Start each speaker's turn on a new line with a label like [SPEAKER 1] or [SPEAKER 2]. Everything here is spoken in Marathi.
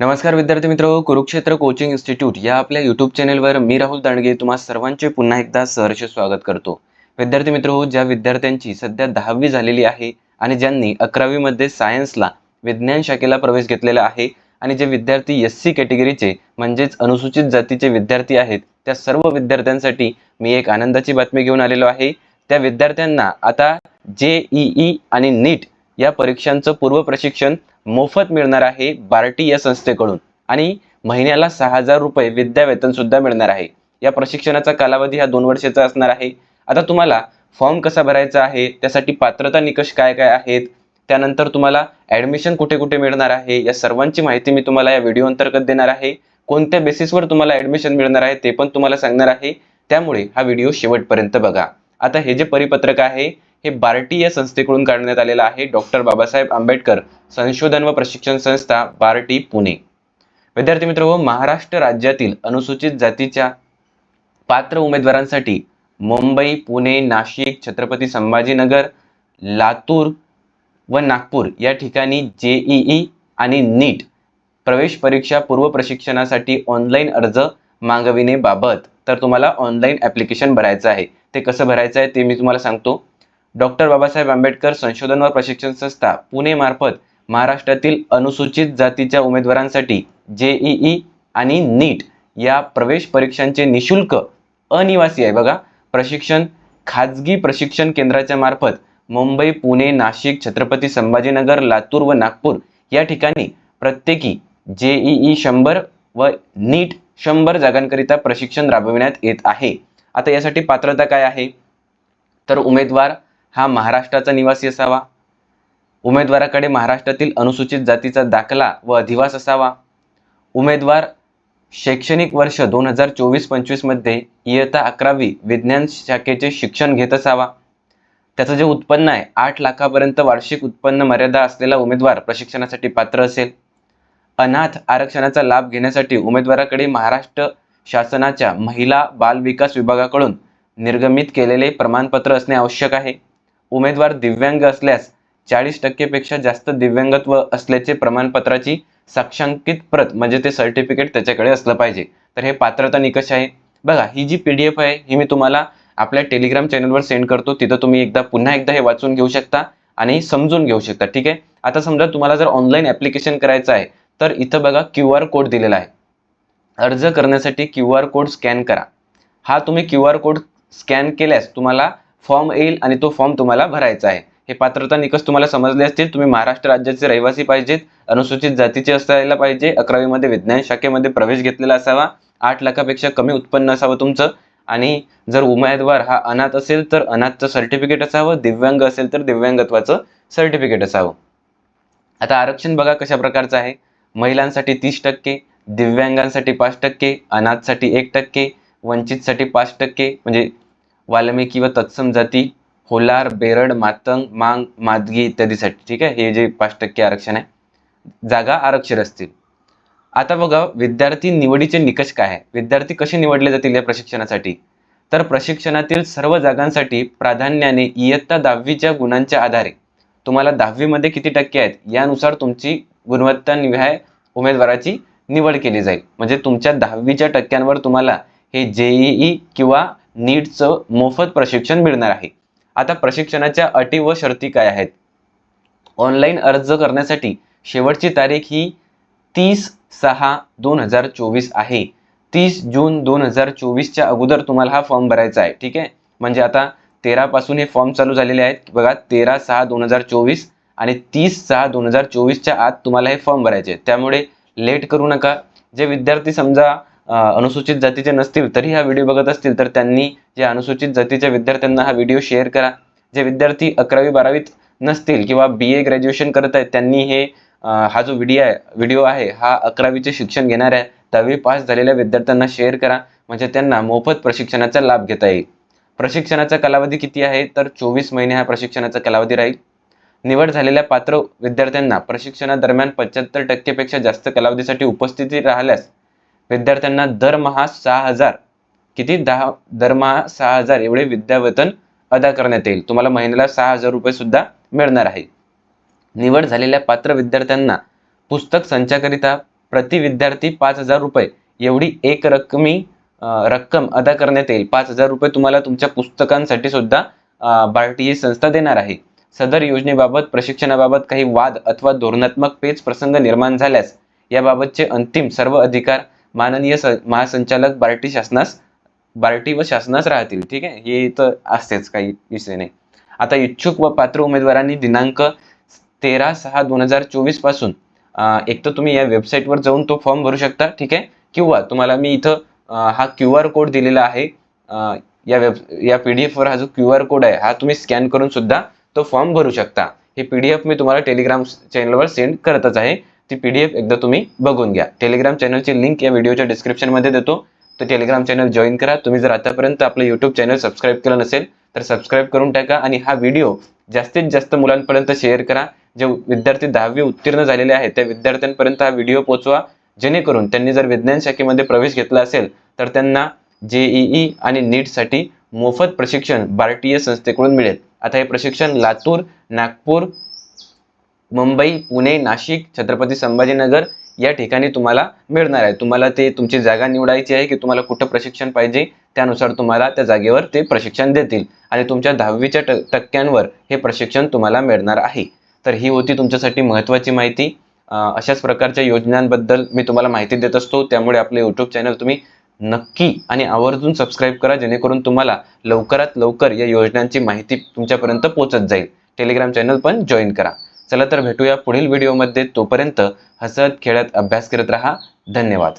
[SPEAKER 1] नमस्कार विद्यार्थी मित्र कुरुक्षेत्र कोचिंग इन्स्टिट्यूट या आपल्या यूट्यूब चॅनेलवर मी राहुल दांडगे तुम्हा सर्वांचे पुन्हा एकदा सहर्ष स्वागत करतो. विद्यार्थी मित्र ज्या विद्यार्थ्यांची सध्या दहावी झालेली आहे आणि ज्यांनी अकरावीमध्ये सायन्सला विज्ञान शाखेला प्रवेश घेतलेला आहे आणि जे विद्यार्थी एस सी कॅटेगरीचे म्हणजेच अनुसूचित जातीचे विद्यार्थी आहेत त्या सर्व विद्यार्थ्यांसाठी मी एक आनंदाची बातमी घेऊन आलेलो आहे. त्या विद्यार्थ्यांना आता जे ई आणि नीट या परीक्षांचं पूर्व प्रशिक्षण मोफत मिळणार आहे बार्टी या संस्थेकडून. आणि महिन्याला सहा हजार रुपये विद्यावेतन सुद्धा मिळणार आहे. या प्रशिक्षणाचा कालावधी हा दोन वर्षाचा असणार आहे. आता तुम्हाला फॉर्म कसा भरायचा आहे? त्यासाठी पात्रता निकष काय काय आहेत? त्यानंतर तुम्हाला ॲडमिशन कुठे कुठे मिळणार आहे? या सर्वांची माहिती मी तुम्हाला या व्हिडिओ अंतर्गत देणार आहे. कोणत्या बेसिसवर तुम्हाला ॲडमिशन मिळणार आहे ते पण तुम्हाला सांगणार आहे. त्यामुळे हा व्हिडिओ शेवटपर्यंत बघा. आता हे जे परिपत्रक आहे हे बार्टी या संस्थेकडून काढण्यात आलेलं आहे डॉक्टर बाबासाहेब आंबेडकर संशोधन व प्रशिक्षण संस्था बार्टी पुणे. विद्यार्थी मित्र हो महाराष्ट्र राज्यातील अनुसूचित जातीच्या पात्र उमेदवारांसाठी मुंबई पुणे नाशिक छत्रपती संभाजीनगर लातूर व नागपूर या ठिकाणी जेईई आणि नीट प्रवेश परीक्षा पूर्व प्रशिक्षणासाठी ऑनलाईन अर्ज मागविणेबाबत तर तुम्हाला ऑनलाईन ॲप्लिकेशन भरायचं आहे. ते कसं भरायचं आहे ते मी तुम्हाला सांगतो. डॉक्टर बाबासाहेब आंबेडकर संशोधन व प्रशिक्षण संस्था पुणे मार्फत महाराष्ट्रातील अनुसूचित जातीच्या उमेदवारांसाठी जेईई आणि नीट या प्रवेश परीक्षांचे निशुल्क अनिवासी आहे. बघा प्रशिक्षण खाजगी प्रशिक्षण केंद्राच्या मार्फत मुंबई पुणे नाशिक छत्रपती संभाजीनगर लातूर व नागपूर या ठिकाणी प्रत्येकी जेईई शंभर व नीट शंभर जागांकरिता प्रशिक्षण राबविण्यात येत आहे. आता यासाठी पात्रता काय आहे? तर उमेदवार हा महाराष्ट्राचा निवासी असावा. उमेदवाराकडे महाराष्ट्रातील अनुसूचित जातीचा दाखला व अधिवास असावा. उमेदवार शैक्षणिक वर्ष दोन हजार चोवीस पंचवीसमध्ये इयत्ता अकरावी विज्ञान शाखेचे शिक्षण घेत असावा. त्याचं जे उत्पन्न आहे आठ लाखापर्यंत वार्षिक उत्पन्न मर्यादा असलेला उमेदवार प्रशिक्षणासाठी पात्र असेल. अनाथ आरक्षणाचा लाभ घेण्यासाठी उमेदवाराकडे महाराष्ट्र शासनाच्या महिला बाल विकास विभागाकडून निर्गमित केलेले प्रमाणपत्र असणे आवश्यक आहे. उमेदवार दिव्यांग असल्यास चाळीस टक्केपेक्षा जास्त दिव्यांगत्व असल्याचे प्रमाणपत्राची साक्षांकित प्रत म्हणजे ते सर्टिफिकेट त्याच्याकडे असलं पाहिजे. तर हे पात्रता निकष आहे. बघा ही जी पी डी एफ आहे ही मी तुम्हाला आपल्या टेलिग्राम चॅनलवर सेंड करतो. तिथं तुम्ही एकदा पुन्हा एकदा हे वाचून घेऊ शकता आणि समजून घेऊ शकता ठीक आहे? आता समजा तुम्हाला जर ऑनलाईन ॲप्लिकेशन करायचं आहे तर इथं बघा क्यू आर कोड दिलेला आहे. अर्ज करण्यासाठी क्यू आर कोड स्कॅन करा. हा तुम्ही क्यू आर कोड स्कॅन केल्यास तुम्हाला फॉर्म येईल आणि तो फॉर्म तुम्हाला भरायचा आहे. हे पात्रता निकष तुम्हाला समजले असतील तुम्ही महाराष्ट्र राज्याचे रहिवासी पाहिजेत अनुसूचित जातीचे असायला पाहिजे अकरावीमध्ये विज्ञान शाखेमध्ये प्रवेश घेतलेला असावा आठ लाखापेक्षा कमी उत्पन्न असावं तुमचं आणि जर उमेदवार हा अनाथ असेल तर अनाथचं सर्टिफिकेट असावं दिव्यांग असेल तर दिव्यांगत्वाचं सर्टिफिकेट असावं. आता आरक्षण बघा कशा प्रकारचं आहे. महिलांसाठी तीस टक्के दिव्यांगांसाठी पाच टक्के अनाथसाठी एक टक्के वंचितसाठी पाच टक्के म्हणजे वाल्मिकी व तत्सम जाती होलार बेरड मातंग मांग मादगी इत्यादीसाठी ठीक आहे? हे जे पाच टक्के आरक्षण आहे जागा आरक्षित असतील. आता बघा विद्यार्थी निवडीचे निकष काय आहे? विद्यार्थी कसे निवडले जातील या प्रशिक्षणासाठी? तर प्रशिक्षणातील सर्व जागांसाठी प्राधान्याने इयत्ता दहावीच्या गुणांच्या आधारे तुम्हाला दहावीमध्ये किती टक्के आहेत? यानुसार तुमची गुणवत्ता निहाय उमेदवाराची निवड केली जाईल. म्हणजे तुमच्या दहावीच्या टक्क्यांवर तुम्हाला हे जेईई किंवा नीटचं मोफत प्रशिक्षण मिळणार आहे. आता प्रशिक्षणाच्या अटी व शर्ती काय आहेत? ऑनलाईन अर्ज करण्यासाठी शेवटची तारीख ही तीस सहा दोन हजार चोवीस आहे. तीस जून दोन हजार चोवीसच्या अगोदर तुम्हाला हा फॉर्म भरायचा आहे. ठीक आहे? म्हणजे आता तेरापासून हे फॉर्म चालू झालेले आहेत. बघा तेरा सहा दोन हजार चोवीस आणि तीस सहा दोन हजार चोवीसच्या आत तुम्हाला हे फॉर्म भरायचे त्यामुळे लेट करू नका. जे विद्यार्थी समजा अनुसूचित जातीचे नसतील तरी हा व्हिडिओ बघत असतील तर त्यांनी जे अनुसूचित जातीच्या विद्यार्थ्यांना हा व्हिडिओ शेअर करा. जे विद्यार्थी अकरावी बारावीत नसतील किंवा बी ए ग्रॅज्युएशन करत आहेत त्यांनी हे हा जो व्हिडिओ आहे व्हिडिओ आहे हा अकरावीचे शिक्षण घेणाऱ्या दहावी पास झालेल्या विद्यार्थ्यांना शेअर करा. म्हणजे त्यांना मोफत प्रशिक्षणाचा लाभ घेता येईल. प्रशिक्षणाचा कालावधी किती आहे? तर चोवीस महिने हा प्रशिक्षणाचा कालावधी राहील. निवड झालेल्या पात्र विद्यार्थ्यांना प्रशिक्षणादरम्यान पंच्याहत्तर टक्केपेक्षा जास्त कालावधीसाठी उपस्थिती राहिल्यास विद्यार्थ्यांना दरमहा सहा हजार. किती? दहा दरमहा सहा हजार एवढे विद्यावेतन अदा करण्यात येईल. तुम्हाला महिन्याला सहा हजार रुपये सुद्धा मिळणार आहे. निवड झालेल्या पात्र विद्यार्थ्यांना पुस्तक संचाकरिता प्रति विद्यार्थी पाच हजार रुपये. एवढी एक रकमी रक्कम अदा करण्यात येईल. पाच हजार रुपये तुम्हाला तुमच्या पुस्तकांसाठी सुद्धा अं, बार्टी ही संस्था देणार आहे. सदर योजनेबाबत प्रशिक्षणाबाबत काही वाद अथवा धोरणात्मक पेच प्रसंग निर्माण झाल्यास याबाबतचे अंतिम सर्व अधिकार माननीय स महासंचालक बार्टी शासनास बार्टी व शासनास राहतील ठीक आहे? हे तर असतेच काही विषय नाही. आता इच्छुक व पात्र उमेदवारांनी दिनांक तेरा सहा दोन हजार चोवीसपासून एक तर तुम्ही या वेबसाईटवर जाऊन तो फॉर्म भरू शकता ठीक आहे? किंवा तुम्हाला मी इथं हा क्यू आर कोड दिलेला आहे या वेब या पी डी एफवर हा जो क्यू आर कोड आहे हा तुम्ही स्कॅन करून सुद्धा तो फॉर्म भरू शकता. हे पी डी एफ मी तुम्हाला टेलिग्राम चॅनलवर सेंड करतच आहे. ती पी डी एफ एकदा तुम्ही बघून घ्या. टेलिग्राम चॅनलची लिंक या व्हिडिओच्या डिस्क्रिप्शनमध्ये देतो. तर टेलिग्राम चॅनल जॉईन करा. तुम्ही जर आतापर्यंत आपलं यूट्यूब चॅनल सबस्क्राईब केलं नसेल तर सबस्क्राईब करून टाका आणि हा व्हिडिओ जास्तीत जास्त मुलांपर्यंत शेअर करा. जे विद्यार्थी दहावी उत्तीर्ण झालेले आहेत त्या विद्यार्थ्यांपर्यंत हा व्हिडिओ पोहोचवा. जेणेकरून त्यांनी जर विज्ञान शाखेमध्ये प्रवेश घेतला असेल तर त्यांना जेईई आणि नीटसाठी मोफत प्रशिक्षण भारतीय संस्थेकडून मिळेल. आता हे प्रशिक्षण लातूर नागपूर मुंबई पुणे नाशिक छत्रपती संभाजीनगर या ठिकाणी तुम्हाला मिळणार आहे. तुम्हाला ते तुमची जागा निवडायची आहे की तुम्हाला कुठं प्रशिक्षण पाहिजे त्यानुसार तुम्हाला त्या जागेवर ते प्रशिक्षण देतील आणि तुमच्या दहावीच्या ट टक्क्यांवर हे प्रशिक्षण तुम्हाला मिळणार आहे. तर ही होती तुमच्यासाठी महत्त्वाची माहिती. अशाच प्रकारच्या योजनांबद्दल मी तुम्हाला माहिती देत असतो. त्यामुळे आपले यूट्यूब चॅनल तुम्ही नक्की आणि आवर्जून सबस्क्राईब करा जेणेकरून तुम्हाला लवकरात लवकर या योजनांची माहिती तुमच्यापर्यंत पोहोचत जाईल. टेलिग्राम चॅनल पण जॉईन करा. चला तर भेटूया पुढील व्हिडिओमध्ये. तोपर्यंत हसत खेळत अभ्यास करत राहा. धन्यवाद.